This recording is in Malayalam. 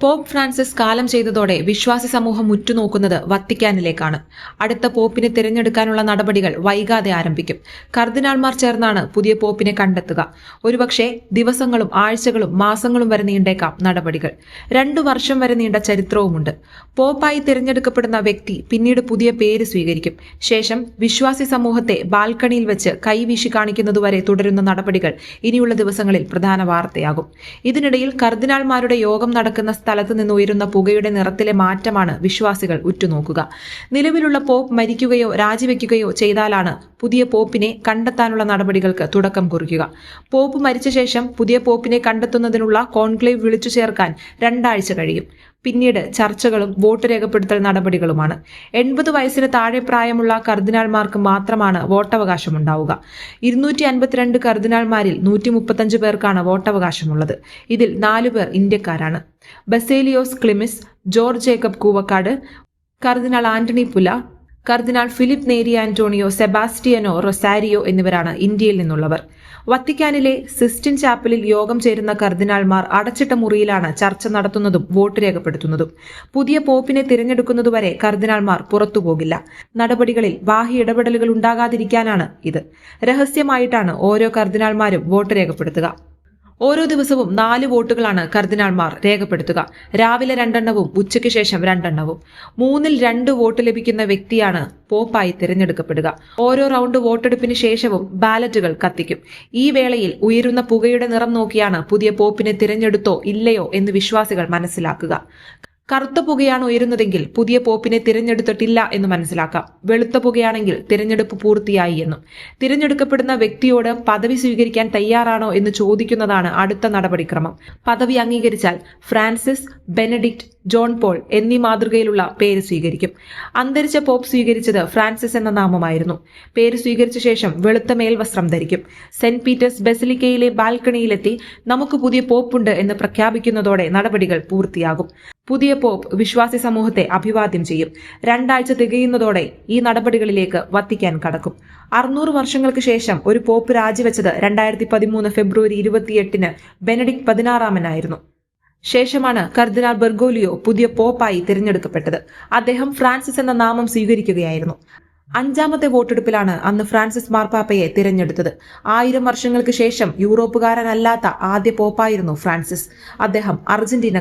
പോപ്പ് ഫ്രാൻസിസ് കാലം ചെയ്തതോടെ വിശ്വാസി സമൂഹം ഉറ്റുനോക്കുന്നത് വത്തിക്കാനിലേക്കാണ്. അടുത്ത പോപ്പിനെ തിരഞ്ഞെടുക്കാനുള്ള നടപടികൾ വൈകാതെ ആരംഭിക്കും. കർദിനാൾമാർ ചേർന്നാണ് പുതിയ പോപ്പിനെ കണ്ടെത്തുക. ഒരുപക്ഷെ ദിവസങ്ങളും ആഴ്ചകളും മാസങ്ങളും വരെ നീണ്ടേക്കാം നടപടികൾ. രണ്ടു വർഷം വരെ നീണ്ട ചരിത്രവുമുണ്ട്. പോപ്പായി തിരഞ്ഞെടുക്കപ്പെടുന്ന വ്യക്തി പിന്നീട് പുതിയ പേര് സ്വീകരിക്കും. ശേഷം വിശ്വാസി സമൂഹത്തെ ബാൽക്കണിയിൽ വെച്ച് കൈവീശി കാണിക്കുന്നതുവരെ തുടരുന്ന നടപടികൾ ഇനിയുള്ള ദിവസങ്ങളിൽ പ്രധാന വാർത്തയാകും. ഇതിനിടയിൽ കർദിനാൾമാരുടെ യോഗം നടക്കുന്ന സ്ഥലത്ത് നിന്ന് ഉയരുന്ന പുകയുടെ നിറത്തിലെ മാറ്റമാണ് വിശ്വാസികൾ ഉറ്റുനോക്കുക. നിലവിലുള്ള പോപ്പ് മരിക്കുകയോ രാജിവെക്കുകയോ ചെയ്താലാണ് പുതിയ പോപ്പിനെ കണ്ടെത്താനുള്ള നടപടികൾക്ക് തുടക്കം കുറിക്കുക. പോപ്പ് മരിച്ച ശേഷം പുതിയ പോപ്പിനെ കണ്ടെത്തുന്നതിനുള്ള കോൺക്ലേവ് വിളിച്ചു ചേർക്കാൻ രണ്ടാഴ്ച കഴിയും. പിന്നീട് ചർച്ചകളും വോട്ട് രേഖപ്പെടുത്തൽ നടപടികളുമാണ്. എൺപത് വയസ്സിന് താഴെ പ്രായമുള്ള കർദിനാൾമാർക്ക് മാത്രമാണ് വോട്ടവകാശമുണ്ടാവുക. ഇരുന്നൂറ്റി അൻപത്തിരണ്ട് കർദിനാൾമാരിൽ നൂറ്റി മുപ്പത്തഞ്ച് പേർക്കാണ് വോട്ടവകാശമുള്ളത്. ഇതിൽ നാലു പേർ ഇന്ത്യക്കാരാണ്. ബസേലിയോസ് ക്ലിമിസ് ജോർജ് ജേക്കബ് കൂവക്കാട് കർദിനാൾ ആന്റണി പുല കർദിനാൾ ഫിലിപ്പ് നേരി ആന്റോണിയോ സെബാസ്റ്റിയനോ റൊസാരിയോ എന്നിവരാണ് ഇന്ത്യയിൽ നിന്നുള്ളവർ. വത്തിക്കാനിലെ സിസ്റ്റിൻ ചാപ്പലിൽ യോഗം ചേരുന്ന കർദിനാൾമാർ അടച്ചിട്ട മുറിയിലാണ് ചർച്ച നടത്തുന്നതും വോട്ട് രേഖപ്പെടുത്തുന്നതും. പുതിയ പോപ്പിനെ തിരഞ്ഞെടുക്കുന്നതുവരെ കർദിനാൾമാർ പുറത്തുപോകില്ല. നടപടികളിൽ ബാഹ്യ ഇടപെടലുകൾ ഉണ്ടാകാതിരിക്കാനാണ് ഇത്. രഹസ്യമായിട്ടാണ് ഓരോ കർദിനാൾമാരും വോട്ട് രേഖപ്പെടുത്തുക. ഓരോ ദിവസവും നാല് വോട്ടുകളാണ് കർദിനാൾമാർ രേഖപ്പെടുത്തുക. രാവിലെ രണ്ടെണ്ണവും ഉച്ചയ്ക്ക് ശേഷം രണ്ടെണ്ണവും. മൂന്നിൽ രണ്ട് വോട്ട് ലഭിക്കുന്ന വ്യക്തിയാണ് പോപ്പായി തിരഞ്ഞെടുക്കപ്പെടുക. ഓരോ റൗണ്ട് വോട്ടെടുപ്പിന് ശേഷവും ബാലറ്റുകൾ കത്തിക്കും. ഈ വേളയിൽ ഉയരുന്ന പുകയുടെ നിറം നോക്കിയാണ് പുതിയ പോപ്പിനെ തിരഞ്ഞെടുത്തോ ഇല്ലയോ എന്ന് വിശ്വാസികൾ മനസ്സിലാക്കുക. കറുത്ത പുകയാണ് ഉയരുന്നതെങ്കിൽ പുതിയ പോപ്പിനെ തിരഞ്ഞെടുത്തിട്ടില്ല എന്ന് മനസ്സിലാക്കാം. വെളുത്ത പുകയാണെങ്കിൽ തിരഞ്ഞെടുപ്പ് പൂർത്തിയായി എന്നും. തിരഞ്ഞെടുക്കപ്പെടുന്ന വ്യക്തിയോട് പദവി സ്വീകരിക്കാൻ തയ്യാറാണോ എന്ന് ചോദിക്കുന്നതാണ് അടുത്ത നടപടിക്രമം. പദവി അംഗീകരിച്ചാൽ ഫ്രാൻസിസ് ബെനഡിക്റ്റ് ജോൺ പോൾ എന്നീ മാതൃകയിലുള്ള പേര് സ്വീകരിക്കും. അന്തരിച്ച പോപ്പ് സ്വീകരിച്ചത് ഫ്രാൻസിസ് എന്ന നാമമായിരുന്നു. പേര് സ്വീകരിച്ച ശേഷം വെളുത്ത മേൽവസ്ത്രം ധരിക്കും. സെന്റ് പീറ്റേഴ്സ് ബെസിലിക്കയിലെ ബാൽക്കണിയിലെത്തി നമുക്ക് പുതിയ പോപ്പുണ്ട് എന്ന് പ്രഖ്യാപിക്കുന്നതോടെ നടപടികൾ പൂർത്തിയാകും. പുതിയ പോപ്പ് വിശ്വാസി സമൂഹത്തെ അഭിവാദ്യം ചെയ്യും. രണ്ടാഴ്ച തികയുന്നതോടെ ഈ നടപടികളിലേക്ക് വത്തിക്കാൻ കടക്കും. അറുന്നൂറ് വർഷങ്ങൾക്ക് ശേഷം ഒരു പോപ്പ് രാജിവെച്ചത് രണ്ടായിരത്തി പതിമൂന്ന് ഫെബ്രുവരി ഇരുപത്തിയെട്ടിന് ബെനഡിക്ട് പതിനാറാമനായിരുന്നു. ശേഷമാണ് കർദിനാൾ ബെർഗോലിയോ പുതിയ പോപ്പായി തിരഞ്ഞെടുക്കപ്പെട്ടത്. അദ്ദേഹം ഫ്രാൻസിസ് എന്ന നാമം സ്വീകരിക്കുകയായിരുന്നു. അഞ്ചാമത്തെ വോട്ടെടുപ്പിലാണ് അന്ന് ഫ്രാൻസിസ് മാർപ്പാപ്പയെ തിരഞ്ഞെടുത്തത്. ആയിരം വർഷങ്ങൾക്ക് ശേഷം യൂറോപ്പുകാരനല്ലാത്ത ആദ്യ പോപ്പായിരുന്നു ഫ്രാൻസിസ്. അദ്ദേഹം അർജന്റീന